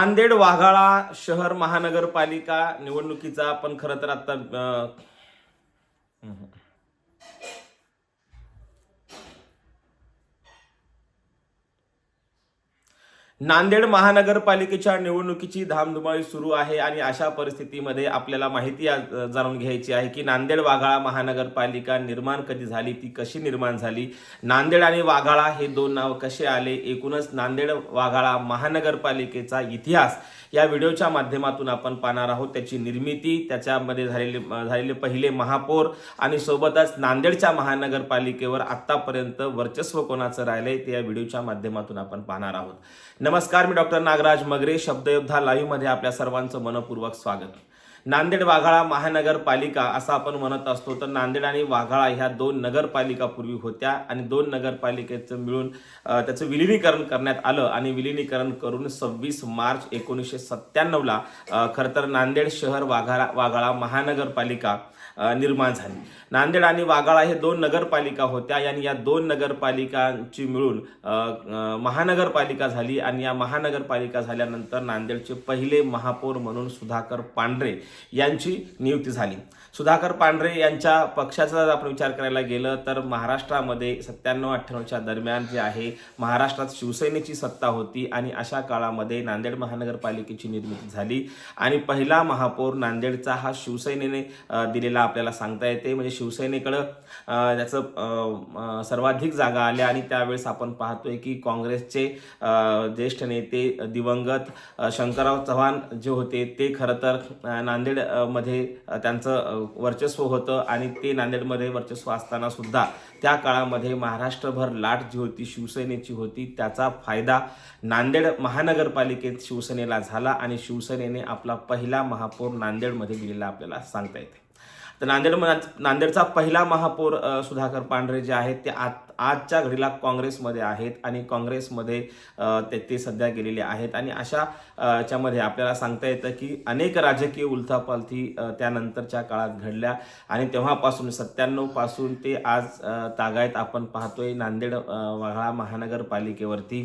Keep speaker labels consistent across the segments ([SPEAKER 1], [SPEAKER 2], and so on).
[SPEAKER 1] नांदेड वाघाळा शहर महानगरपालिका निवडणुकीचा आपण खरं तर आता नांदेड महानगरपालिकेच्या निवडणुकीची धामधुमाळी सुरू आहे आणि अशा परिस्थितीमध्ये आपल्याला माहिती जाणून घ्यायची आहे की नांदेड वाघाळा महानगरपालिका निर्माण कधी झाली? ती कशी निर्माण झाली? नांदेड आणि वाघाळा हे दोन नाव कसे आले? एकूणच नांदेड वाघाळा महानगरपालिकेचा इतिहास या व्हिडिओच्या माध्यमातून आपण पाहणार आहोत. त्याची निर्मिती त्याच्यामध्ये झालेले झालेले पहिले महापौर आणि सोबतच नांदेडच्या महानगरपालिकेवर आत्तापर्यंत वर्चस्व कोणाचं राहिलंय ते या व्हिडिओच्या माध्यमातून आपण पाहणार आहोत. नमस्कार मी डॉक्टर नागराज मगरे शब्दयोद्धा लाईव्हमध्ये आपल्या सर्वांचं मनपूर्वक स्वागत. नांदेड वाघाळा महानगरपालिका असं आपण म्हणत असतो तर नांदेड आणि वाघाळा ह्या दोन नगरपालिका पूर्वी होत्या आणि दोन नगरपालिकेचं मिळून त्याचं विलिनीकरण करण्यात आलं आणि विलिनीकरण करून सव्वीस मार्च एकोणीसशे सत्त्याण्णवला खरं तर नांदेड शहर वाघाळा वाघाळा महानगरपालिका निर्माण झाली. नांदेड आणि वागाळा हे दोन नगरपालिका होत्या आणि या दोन नगरपालिकांची मिळून महानगरपालिका झाली आणि या महानगरपालिका झाल्यानंतर नांदेडचे पहिले महापौर म्हणून सुधाकर पांढरे यांची नियुक्ती झाली. सुधाकर पांढरे यांच्या पक्षाचा जर आपण विचार करायला गेलं तर महाराष्ट्रामध्ये सत्त्याण्णव अठ्ठ्याण्णवच्या दरम्यान जे आहे महाराष्ट्रात शिवसेनेची सत्ता होती आणि अशा काळामध्ये नांदेड महानगरपालिकेची निर्मिती झाली. आणि पहिला महापौर नांदेडचा हा शिवसेनेने दिलेला आपल्याला सांगता येते. म्हणजे शिवसेनेकडं त्याचं सर्वाधिक जागा आल्या आणि त्यावेळेस आपण पाहतोय की काँग्रेसचे ज्येष्ठ नेते दिवंगत शंकरराव चव्हाण जे होते ते खरं तर नांदेडमध्ये नांदेडमध्ये त्यांचं वर्चस्व होतं आणि ते नांदेडमध्ये वर्चस्व असताना सुद्धा त्या काळामध्ये महाराष्ट्रभर लाट जी होती शिवसेनेची होती त्याचा फायदा नांदेड महानगरपालिकेत शिवसेनेला झाला आणि शिवसेनेने आपला पहिला महापौर नांदेडमध्ये दिलेला आपल्याला सांगता येते. तर नांदेड नांदेडचा पहिला महापौर सुधाकर पांढरे जे आहेत ते आत आजच्या घडीला काँग्रेसमध्ये आहेत आणि काँग्रेसमध्ये ते ते सध्या गेलेले आहेत. आणि अशा याच्यामध्ये आपल्याला सांगता येतं की अनेक राजकीय उलथापालथी त्यानंतरच्या काळात घडल्या. आणि तेव्हापासून सत्त्याण्णवपासून ते आज तागायत आपण पाहतोय नांदेड वाघाळा महानगरपालिकेवरती.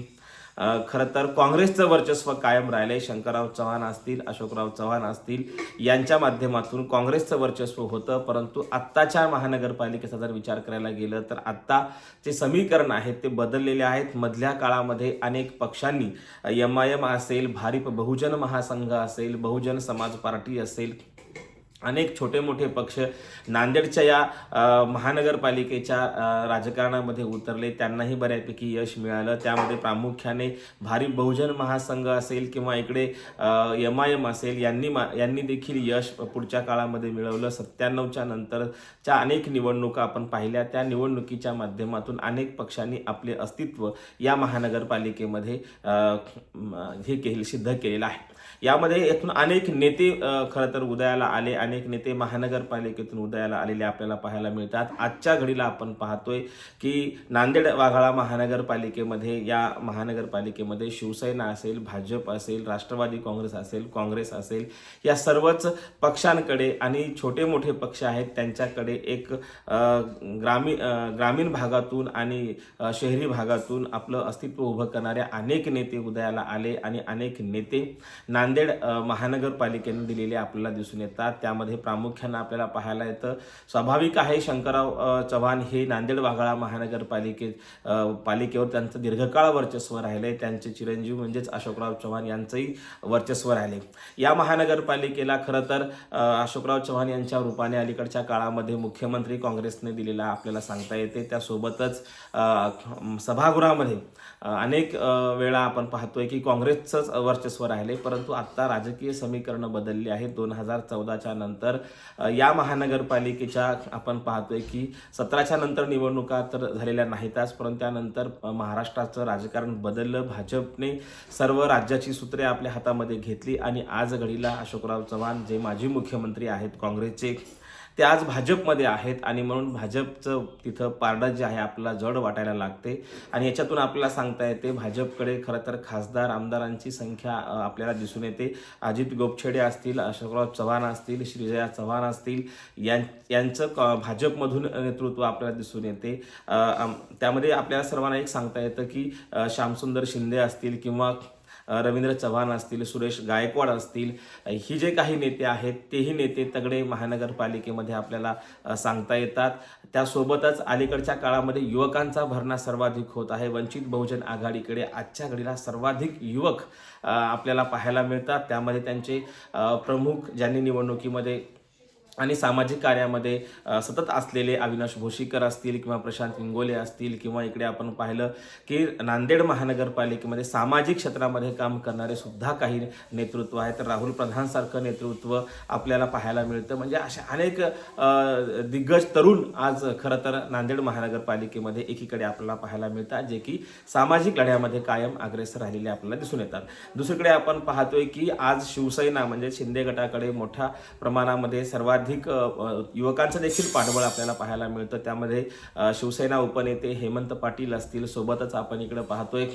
[SPEAKER 1] खरं तर काँग्रेसचं वर्चस्व कायम राहिलं आहे शंकरराव चव्हाण असतील अशोकराव चव्हाण असतील यांच्या माध्यमातून काँग्रेसचं वर्चस्व होतं. परंतु आत्ताच्या महानगरपालिकेचा जर विचार करायला गेलं तर आत्ता जे समीकरण आहेत ते बदललेले आहेत. मधल्या काळामध्ये अनेक पक्षांनी एम आय एम असेल भारिप बहुजन महासंघ असेल बहुजन समाज पार्टी असेल अनेक छोटे मोठे पक्ष नांदेडच्या या महानगरपालिकेच्या राजकारणामध्ये उतरले. त्यांनाही बऱ्यापैकी यश मिळालं. त्यामध्ये प्रामुख्याने भारी बहुजन महासंघ असेल किंवा इकडे एम आय एम असेल यांनी मा यांनी देखील यश पुढच्या काळामध्ये मिळवलं. सत्त्याण्णवच्या नंतरच्या अनेक निवडणुका आपण पाहिल्या. त्या निवडणुकीच्या माध्यमातून अनेक पक्षांनी आपले अस्तित्व या महानगरपालिकेमध्ये हे केले सिद्ध केलेलं आहे. यामध्ये येथून अनेक नेते खरं तर उदयाला आले. अनेक नेते महानगरपालिकेतून उदयाला आलेले आपल्याला पाहायला मिळतात. आजच्या घडीला आपण पाहतोय की नांदेड वाघाळा महानगरपालिकेमध्ये या महानगरपालिकेमध्ये शिवसेना असेल भाजप असेल राष्ट्रवादी काँग्रेस असेल काँग्रेस असेल या सर्वच पक्षांकडे आणि छोटे मोठे पक्ष आहेत त्यांच्याकडे एक ग्रामीण ग्रामीण भागातून आणि शहरी भागातून आपलं अस्तित्व उभं करणाऱ्या अनेक नेते उदयाला आले आणि अनेक नेते ना नांदेड महानगरपालिकेने दिलेले आपल्याला दिसून येतात. त्यामध्ये प्रामुख्यानं आपल्याला पाहायला येतं स्वाभाविक आहे शंकरराव चव्हाण हे नांदेड वाघाळा महानगरपालिके पालिकेवर त्यांचं दीर्घकाळ वर्चस्व राहिले त्यांचे चिरंजीव म्हणजेच अशोकराव चव्हाण यांचंही वर्चस्व राहिले या महानगरपालिकेला खरं तर अशोकराव चव्हाण यांच्या रूपाने अलीकडच्या काळामध्ये मुख्यमंत्री काँग्रेसने दिलेला आपल्याला सांगता येते. त्यासोबतच सभागृहामध्ये अनेक वेळा आपण पाहतोय की काँग्रेसचंच वर्चस्व राहिले परंतु आत्ता राजकीय समीकरणं बदलली आहेत. दोन हजार चौदाच्या नंतर या महानगरपालिकेच्या आपण पाहतोय की सतराच्या नंतर निवडणुका तर झालेल्या नाहीतच परंतु त्यानंतर महाराष्ट्राचं राजकारण बदललं. भाजपने सर्व राज्याची सूत्रे आपल्या हातामध्ये घेतली आणि आज घडीला अशोकराव चव्हाण जे माजी मुख्यमंत्री आहेत काँग्रेसचे ते आज भाजपमध्ये आहेत आणि म्हणून भाजपचं तिथं पारडं जे आहे आपल्याला जड वाटायला लागते. आणि याच्यातून आपल्याला सांगता येते भाजपकडे खरं तर खासदार आमदारांची संख्या आपल्याला दिसून येते. अजित गोपछेडे असतील अशोकराव चव्हाण असतील श्रीजया चव्हाण असतील यां यांचं क भाजपमधून नेतृत्व आपल्याला दिसून येते. त्यामध्ये आपल्याला सर्वांना एक सांगता येतं की श्यामसुंदर शिंदे असतील किंवा रवींद्र चव्हाण असतील सुरेश गायकवाड असतील ही जे काही नेते आहेत तेही नेते तगडे महानगरपालिकेमध्ये आपल्याला सांगता येतात. त्यासोबतच अलीकडच्या काळामध्ये युवकांचा भरणा सर्वाधिक होत आहे. वंचित बहुजन आघाडीकडे आजच्या घडीला सर्वाधिक युवक आपल्याला पाहायला मिळतात. त्यामध्ये त्यांचे प्रमुख ज्यांनी निवडणुकीमध्ये आणि सामाजिक कार्यामध्ये सतत असलेले अविनाश भोशीकर असतील किंवा प्रशांत विंगोले असतील किंवा इकडे आपण पाहिलं की नांदेड महानगरपालिकेमध्ये सामाजिक क्षेत्रामध्ये काम करणारे सुद्धा काही नेतृत्व आहे तर राहुल प्रधानसारखं नेतृत्व आपल्याला पाहायला मिळतं. म्हणजे अशा अनेक दिग्गज तरुण आज खरं तर नांदेड महानगरपालिकेमध्ये एकीकडे आपल्याला पाहायला मिळतात जे की सामाजिक लढ्यामध्ये कायम अग्रेसर राहिलेले आपल्याला दिसून येतात. दुसरीकडे आपण पाहतोय की आज शिवसेना म्हणजे शिंदे गटाकडे मोठ्या प्रमाणामध्ये सर्वात अधिक युवकांचं देखील पाठबळ आपल्याला पाहायला मिळतं. त्यामध्ये शिवसेना उपनेते हेमंत पाटील असतील. सोबतच आपण इकडे पाहतोय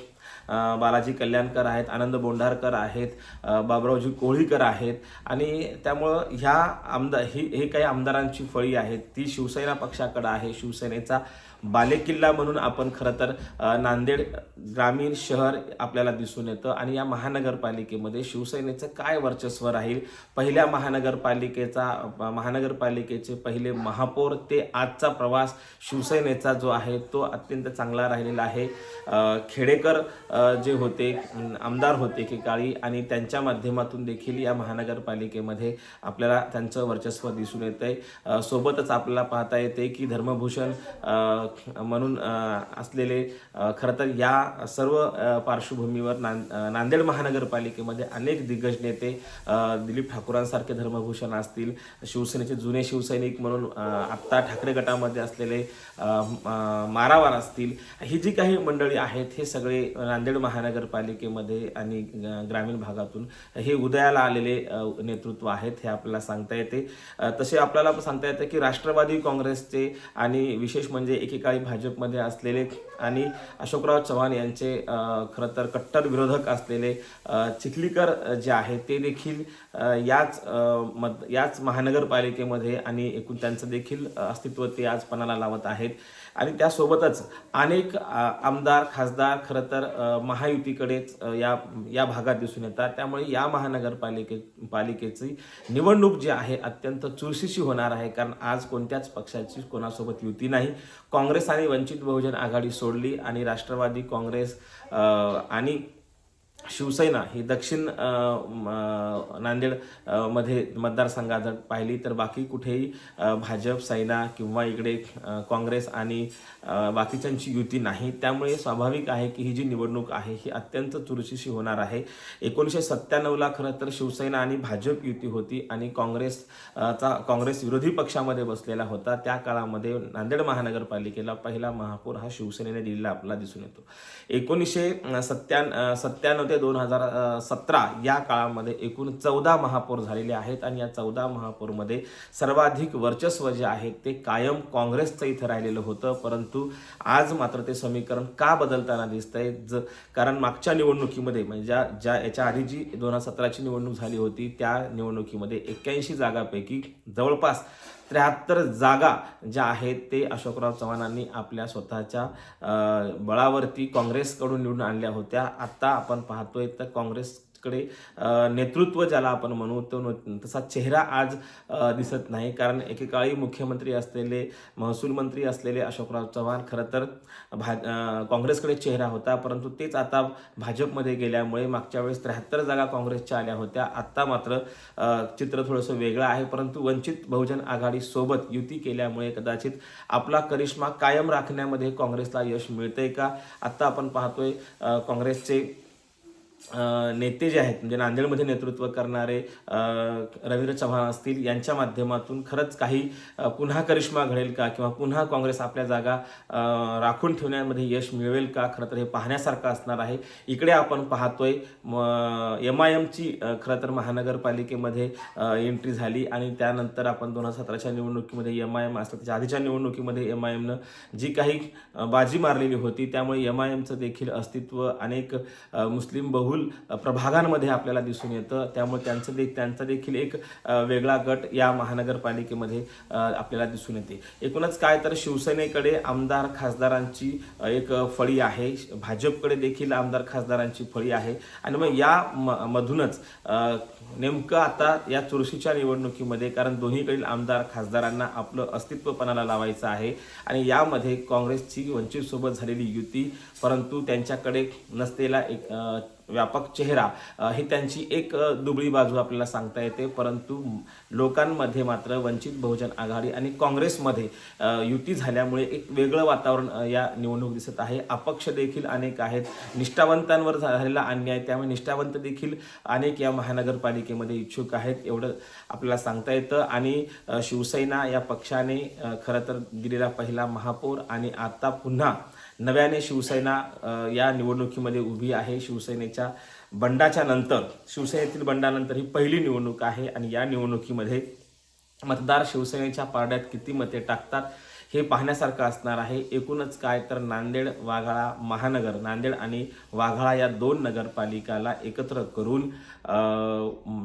[SPEAKER 1] बालाजी कल्याणकर आहेत आनंद बोंढारकर आहेत बाबरावजी कोळीकर आहेत. आणि त्यामुळं ह्या आमदार ही हे काही आमदारांची फळी आहेत. ती शिवसेना पक्षाकडं आहे. शिवसेनेचा बालेकिल्ला म्हणून आपण खरं तर नांदेड ग्रामीण शहर आपल्याला दिसून येतं आणि या महानगरपालिकेमध्ये शिवसेनेचं काय वर्चस्व राहील? पहिल्या महानगरपालिकेचा महानगरपालिकेचे पहिले महापौर ते आजचा प्रवास शिवसेनेचा जो आहे तो अत्यंत चांगला राहिलेला आहे. खेडेकर जे होते आमदार होते की काळी आणि त्यांच्या माध्यमातून देखील या महानगरपालिकेमध्ये आपल्याला त्यांचं वर्चस्व दिसून येत आहे सोबतच आपल्याला पाहता येते की धर्मभूषण म्हणून असलेले खरं तर या सर्व पार्श्वभूमीवर नां नांदेड महानगरपालिकेमध्ये अनेक दिग्गज नेते दिलीप ठाकूरांसारखे धर्मभूषण असतील शिवसेनेचे जुने शिवसैनिक म्हणून आत्ता ठाकरे गटामध्ये असलेले मारावार असतील ही जी काही मंडळी आहेत हे सगळे नांदेड महानगरपालिकेमध्ये आणि ग्रामीण भागातून हे उदयाला आलेले नेतृत्व आहेत हे आपल्याला सांगता येते. तसे आपल्याला सांगता येते की राष्ट्रवादी काँग्रेसचे आणि विशेष म्हणजे काही भाजपमध्ये असलेले आणि अशोकराव चव्हाण यांचे खरं तर कट्टर विरोधक असलेले चिखलीकर जे आहे ते देखील याच अ, मत याच महानगरपालिकेमध्ये आणि एकूण त्यांचं देखील अस्तित्व ते आज पणाला लावत आहेत. आणि त्यासोबतच अनेक आमदार खासदार खरं तर महायुतीकडेच या या भागात दिसून येतात. त्यामुळे या महानगरपालिके पालिकेची निवडणूक जी आहे अत्यंत चुरशीशी होणार आहे. कारण आज कोणत्याच पक्षाची कोणासोबत युती नाही. काँग्रेस आणि वंचित बहुजन आघाडी सोडली आणि राष्ट्रवादी काँग्रेस आणि शिवसेना ही दक्षिण नांदेडमध्ये मतदारसंघात जर पाहिली तर बाकी कुठेही भाजप सेना किंवा इकडे काँग्रेस आणि बाकीच्यांची युती नाही. त्यामुळे स्वाभाविक आहे की ही जी निवडणूक आहे ही अत्यंत चुरशीशी होणार आहे. एकोणीसशे सत्त्याण्णवला खरं तर शिवसेना आणि भाजप युती होती आणि काँग्रेस चा काँग्रेस विरोधी पक्षामध्ये बसलेला होता. त्या काळामध्ये नांदेड महानगरपालिकेला पहिला महापौर हा शिवसेनेने दिलेला आपल्याला दिसून येतो. एकोणीसशे सत्त्या सत्त्याण्णव ते दोन हजार सतरा या काळामध्ये एकूण चौदा महापौर झालेले आहेत आणि या चौदा महापौरमध्ये सर्वाधिक वर्चस्व जे आहे ते कायम काँग्रेसचं इथं राहिलेलं होतं. परंतु आज मात्र ते समीकरण का बदलताना दिसतंय? ज कारण मागच्या निवडणुकीमध्ये म्हणजे ज्या ज्या याच्या आधी जी दोन हजार सतराची निवडणूक झाली होती त्या निवडणुकीमध्ये एक्क्याऐंशी जागापैकी जवळपास त्र्याहत्तर जागा ज्या आहेत ते अशोकराव चव्हाणांनी आपल्या स्वतःच्या बळावरती काँग्रेसकडून निवडून आणल्या होत्या. आत्ता आपण पाहतोय तर काँग्रेस कडे नेतृत्व ज्याला आपण म्हणू तो न- तसा चेहरा आज दिसत नाही. कारण एकेकाळी मुख्यमंत्री असलेले महसूल मंत्री असलेले अशोकराव चव्हाण खरं तर भा काँग्रेसकडे चेहरा होता. परंतु तेच आता भाजपमध्ये गेल्यामुळे मागच्या वेळेस त्र्याहत्तर जागा काँग्रेसच्या आल्या होत्या. आत्ता मात्र चित्र थोडंसं वेगळं आहे. परंतु वंचित बहुजन आघाडीसोबत युती केल्यामुळे कदाचित आपला करिश्मा कायम राखण्यामध्ये काँग्रेसला यश मिळतंय का? आत्ता आपण पाहतोय काँग्रेसचे नेते जे आहेत म्हणजे नांदेडमध्ये नेतृत्व करणारे रवींद्र चव्हाण असतील यांच्या माध्यमातून खरंच काही पुन्हा करिश्मा घडेल का किंवा पुन्हा काँग्रेस आपल्या जागा राखून ठेवण्यामध्ये यश मिळवेल का? खरं तर हे पाहण्यासारखं असणार आहे. इकडे आपण पाहतोय एम आय एमची खरं तर महानगरपालिकेमध्ये एंट्री झाली आणि त्यानंतर आपण दोन हजार सतराच्या निवडणुकीमध्ये एम आय एम असलं त्याच्या आधीच्या निवडणुकीमध्ये एम आय एमनं जी काही बाजी मारलेली होती त्यामुळे एम आय एमचं देखील अस्तित्व अनेक मुस्लिम बहु बहुल प्रभागांमध्ये आपल्याला दिसून येतं. त्यामुळे त्यांचं दे त्यांचा देखील एक वेगळा गट या महानगरपालिकेमध्ये आपल्याला दिसून येते. एकूणच काय तर शिवसेनेकडे आमदार खासदारांची एक फळी आहे. भाजपकडे देखील आमदार खासदारांची फळी आहे. आणि मग या म- मधूनच नेमकं आता या चुरशीच्या निवडणुकीमध्ये कारण दोन्हीकडील आमदार खासदारांना आपलं अस्तित्वपणाला लावायचं आहे. आणि यामध्ये काँग्रेसची वंचित सोबत झालेली युती परंतु त्यांच्याकडे नसलेला एक व्यापक चेहरा ही त्यांची एक दुबळी बाजू आपल्याला सांगता येते. परंतु लोकांमध्ये मात्र वंचित बहुजन आघाडी आणि काँग्रेसमध्ये युती झाल्यामुळे एक वेगळं वातावरण या निवडणूक दिसत आहे. अपक्ष देखील अनेक आहेत. निष्ठावंतांवर झालेला अन्याय त्यामुळे निष्ठावंत देखील अनेक या महानगरपालिकेमध्ये इच्छुक आहेत एवढं आपल्याला सांगता येतं. आणि शिवसेना या पक्षाने खरं तर दिलेला पहिला महापौर आणि आता पुन्हा नव्याने शिवसेना या निवडणुकीमध्ये उभी आहे. शिवसेनेच्या बंडाच्या नंतर शिवसेनेतील बंडानंतर ही पहिली निवडणूक आहे आणि या निवडणुकीमध्ये मतदार शिवसेनेच्या पारड्यात किती मते टाकतात? हे पाहण्यासारखं असणार आहे. एकूणच काय तर नांदेड वाघाळा महानगर. नांदेड आणि वाघाळा या दोन नगरपालिकाला एकत्र करून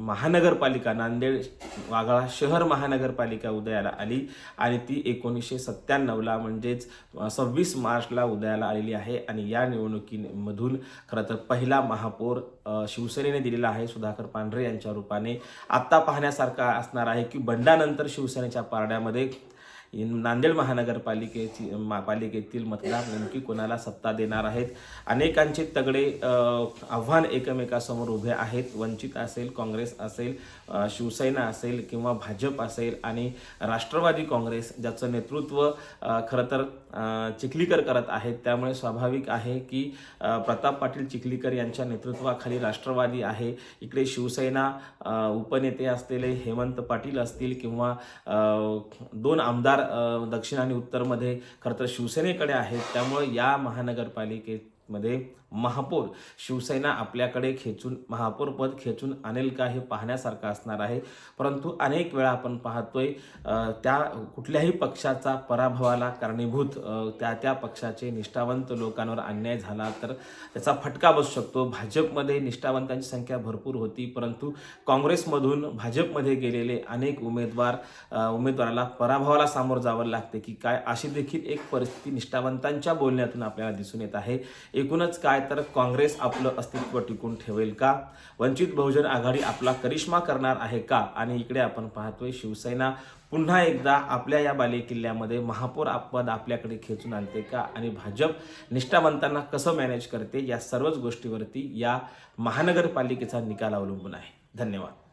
[SPEAKER 1] महानगरपालिका नांदेड वाघाळा शहर महानगरपालिका उदयाला आली आणि ती एकोणीसशे सत्त्याण्णवला म्हणजेच सव्वीस मार्चला उदयाला आलेली आहे आणि या निवडणुकीमधून खरं तर पहिला महापौर शिवसेनेने दिलेला आहे सुधाकर पांढरे यांच्या रूपाने. आत्ता पाहण्यासारखा असणार आहे की बंडानंतर शिवसेनेच्या पारड्यामध्ये नांदेड महानगरपालिकेची मा- पालिकेतील मतदार नेमकी कोणाला सत्ता देणार आहेत? अनेकांचे तगडे आव्हान एकमेकासमोर उभे आहेत. वंचित असेल काँग्रेस असेल शिवसेना असेल किंवा भाजप असेल आणि राष्ट्रवादी काँग्रेस ज्याचं नेतृत्व खरं तर चिखलीकर करत आहेत. त्यामुळे स्वाभाविक आहे की प्रताप पाटील चिखलीकर यांच्या नेतृत्वाखाली राष्ट्रवादी आहे. इकडे शिवसेना उपनेते असलेले हेमंत पाटील असतील किंवा दोन आमदार दक्षिण आणि उत्तरमध्ये खरं तर शिवसेनेकडे आहेत. त्यामुळे या महानगरपालिकेमध्ये महापौर. शिवसेना आपल्याकडे खेचून महापौरपद खेचून आणेल का हे पाहण्यासारखं असणार आहे. परंतु अनेक वेळा आपण पाहतोय त्या कुठल्याही पक्षाचा पराभवाला कारणीभूत त्या त्या पक्षाचे निष्ठावंत लोकांवर अन्याय झाला तर त्याचा फटका बसू शकतो. भाजपमध्ये निष्ठावंतांची संख्या भरपूर होती परंतु काँग्रेसमधून भाजपमध्ये गेलेले अनेक उमेदवार उमेदवाराला पराभवाला सामोरं जावं लागते की काय अशी देखील एक परिस्थिती निष्ठावंतांच्या बोलण्यातून आपल्याला दिसून येत आहे. एकूणच काय तर काँग्रेस आपलं अस्तित्व टिकून ठेवेल का? वंचित बहुजन आघाडी आपला करिश्मा करणार आहे का? आणि इकडे आपण पाहतोय शिवसेना पुन्हा एकदा आपल्या या बालेकिल्ल्यामध्ये महापौर पद आपल्याकडे खेचून आणते का? आणि भाजप निष्ठावंतांना कसं मॅनेज करते या सर्वच गोष्टीवरती या महानगरपालिकेचा निकाल अवलंबून आहे. धन्यवाद.